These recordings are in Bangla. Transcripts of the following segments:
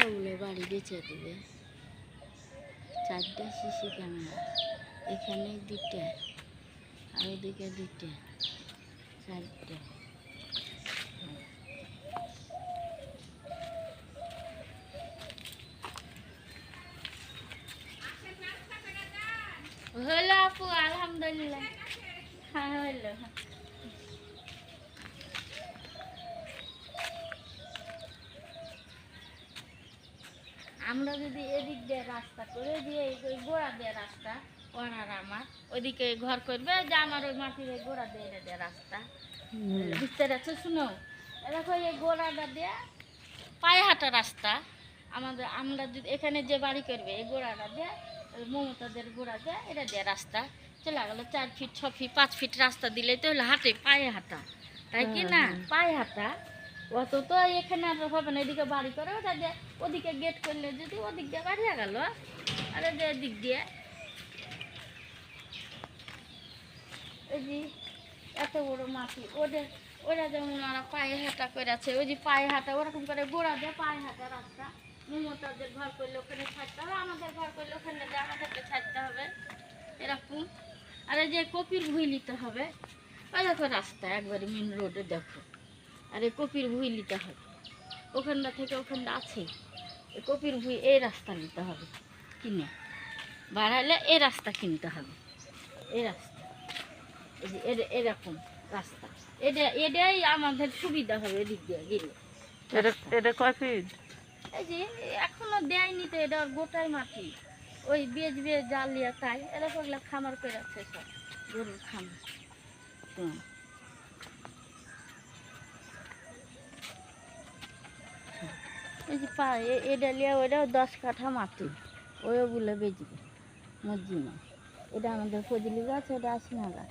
ওগুলো বাড়ি বেঁচে দেবে। চারটা সিসি ক্যামেরা এখানে দুটা আর ওদিকে দুটা হলো আপু, আলহামদুলিল্লাহ। হ্যাঁ হলো আমরা যদি এদিক দিয়ে রাস্তা করে দিয়ে গোড়া দিয়ে রাস্তা ওনার আমার। ওইদিকে ঘর করবে যে আমার ওই মাটির ওই গোড়া দিয়ে এটা দিয়ে রাস্তা বুঝতে পারছ? শুনো দেখো এই গোড়াটা দিয়ে পায়ে হাঁটা রাস্তা। আমাদের আমরা যদি এখানে যে বাড়ি করবে এই গোড়াটা দিয়ে মমতাদের গোড়া দিয়ে এটা দিয়ে রাস্তা। চলে গেলো চার ফিট ছ ফিট পাঁচ ফিট রাস্তা দিলে তো হলো হাঁটে পায়ে হাঁটা। তাই কি না? পায়ে হাঁটা। অত তো এখানে আর হবে না এদিকে বাড়ি করে ওটা দিয়ে ওদিকে গেট করলে যদি ওদিক দিয়ে বাড়িয়ে গেল আর যে এদিক দিয়ে ওই যে এত বড় মাটি, ওদের, ওরা যেমন ওরা পায়ে হাঁটা করে আছে ওই যে পায়ে হাঁটা, ওরকম করে গোড়া দিয়ে পায়ে হাঁটা রাস্তা। মমতাদের ঘর করলে ওখানে ছাড়তে হবে, আমাদের ঘর করলে ওখানে আমাদেরকে ছাড়তে হবে, এরকম। আর এই যে কপির ভুই নিতে হবে, ওই দেখো রাস্তা একবারে মেন রোডে দেখো। আর এই কপির ভুই নিতে হবে, ওখানটা থেকে ওখানটা আছে। এই কপির ভুই, এই রাস্তা নিতে হবে কিনে। বাড়াইলে এই রাস্তা কিনতে হবে, এই রাস্তা। এরকম রাস্তা। এটা এটাই আমাদের সুবিধা হবে এদিক দিয়ে গেলে। এটা এটা কয় ফিট এই যে এখনও দেয়নি তো এটা গোটাই মাটি। ওই বেজ বেজ জালিয়া তাই এরকম এগুলা খামার করে সব গরুর খামার। এই যে পা এটা লিয়া ওইটাও দশ কাঠা মাটি। ওইগুলো বেচবে। মসজিদে। এটা আমাদের ফজলি গাছ এটা আসিনা গাছ।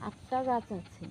আটটা গাছ আছে।